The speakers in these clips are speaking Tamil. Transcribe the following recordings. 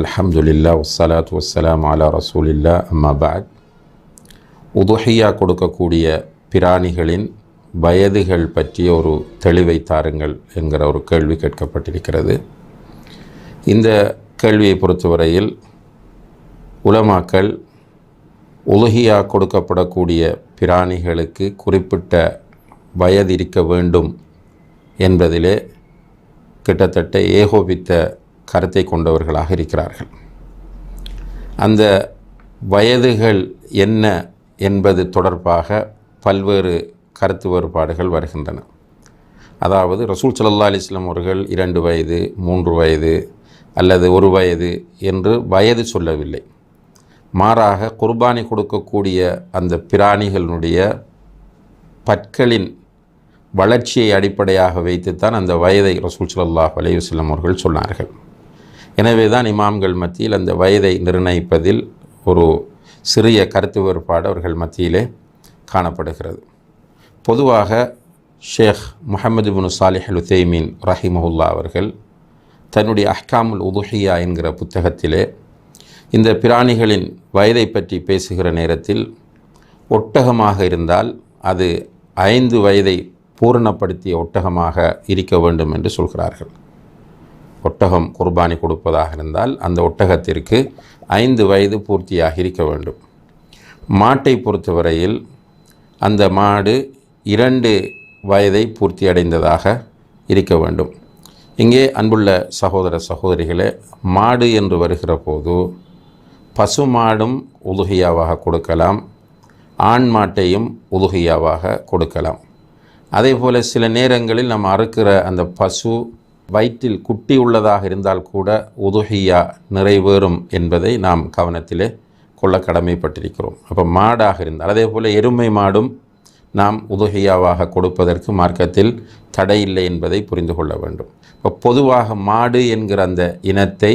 அல்ஹம்துலில்லா வஸ்ஸலாத்து வசலாம் அலா ரசூலில்லா அம்மா பாத் உதுஹியா கொடுக்கக்கூடிய பிராணிகளின் வயதுகள் பற்றிய ஒரு தெளிவை தாருங்கள் என்கிற ஒரு கேள்வி கேட்கப்பட்டிருக்கிறது. இந்த கேள்வியை பொறுத்தவரையில் உலமாக்கள் உலகியா கொடுக்கப்படக்கூடிய பிராணிகளுக்கு குறிப்பிட்ட வயது இருக்க வேண்டும் என்பதிலே கிட்டத்தட்ட ஏகோபித்த கருத்தை கொண்டவர்களாக இருக்கிறார்கள். அந்த வயதுகள் என்ன என்பது தொடர்பாக பல்வேறு கருத்து வேறுபாடுகள் வருகின்றன. அதாவது ரசூல் சல்லா அலிஸ்லாம் அவர்கள் இரண்டு வயது மூன்று வயது அல்லது ஒரு வயது என்று வயது சொல்லவில்லை. மாறாக குர்பானி கொடுக்கக்கூடிய அந்த பிராணிகளினுடைய பற்களின் வளர்ச்சியை அடிப்படையாக வைத்துத்தான் அந்த வயதை ரசூல் சல்லாஹ் அலையுஸ்லம் அவர்கள் சொன்னார்கள். எனவே தான் இமாம்கள் மத்தியில் அந்த வயதை நிர்ணயிப்பதில் ஒரு சிறிய கருத்து வேறுபாடு அவர்கள் மத்தியிலே காணப்படுகிறது. பொதுவாக ஷேக் முஹம்மது பின் சாலிஹ் அல் உத்தேமீன் ரஹிமஹுல்லா அவர்கள் தன்னுடைய அஹ்காமுல் உதுஹியா என்கிற புத்தகத்திலே இந்த பிராணிகளின் வயதை பற்றி பேசுகிற நேரத்தில் ஒட்டகமாக இருந்தால் அது ஐந்து வயதை பூரணப்படுத்திய ஒட்டகமாக இருக்க வேண்டும் என்று சொல்கிறார்கள். ஒட்டகம் குர்பானி கொடுப்பதாக இருந்தால் அந்த ஒட்டகத்திற்கு ஐந்து வயது பூர்த்தியாக இருக்க வேண்டும். மாட்டை பொறுத்தவரையில் அந்த மாடு இரண்டு வயதை பூர்த்தி அடைந்ததாக இருக்க வேண்டும். இங்கே அன்புள்ள சகோதர சகோதரிகளே மாடு என்று வருகிற போது பசு மாடும் உதுகையாவாக கொடுக்கலாம் ஆண் மாட்டையும் உதுகையாவாக கொடுக்கலாம். அதே போல் சில நேரங்களில் நம்ம அறுக்கிற அந்த பசு வயிற்றில் குட்டி உள்ளதாக இருந்தால் கூட உதுகையா நிறைவேறும் என்பதை நாம் கவனத்திலே கொள்ள கடமைப்பட்டிருக்கிறோம். அப்போ மாடாக இருந்தால் அதே போல் எருமை மாடும் நாம் உதுகையாவாக கொடுப்பதற்கு மார்க்கத்தில் தடை இல்லை என்பதை புரிந்து கொள்ள வேண்டும். இப்போ பொதுவாக மாடு என்கிற அந்த இனத்தை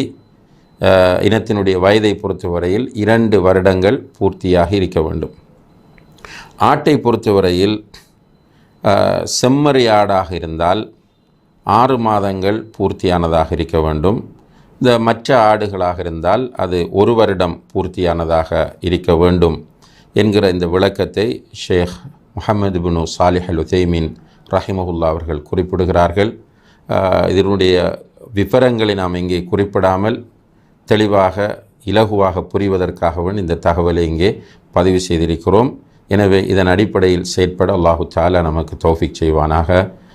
இனத்தினுடைய வயதை பொறுத்தவரையில் இரண்டு வருடங்கள் பூர்த்தியாக இருக்க வேண்டும். ஆட்டை பொறுத்தவரையில் செம்மறி ஆடாக இருந்தால் ஆறு மாதங்கள் பூர்த்தியானதாக இருக்க வேண்டும். இந்த மற்ற ஆடுகளாக இருந்தால் அது ஒரு வருடம் பூர்த்தியானதாக இருக்க வேண்டும் என்கிற இந்த விளக்கத்தை ஷேக் முகமது பினு சாலிஹ் அல் உத்தைமீன் ரஹிமஹுல்லா அவர்கள் குறிப்பிடுகிறார்கள். இதனுடைய விவரங்களை நாம் இங்கே குறிப்பிடாமல் தெளிவாக இலகுவாக புரிவதற்காகவும் இந்த தகவலை இங்கே பதிவு செய்திருக்கிறோம். எனவே இதன் அடிப்படையில் செயற்பட அல்லாஹு தாலா நமக்கு தௌஃபிக் செய்வானாக.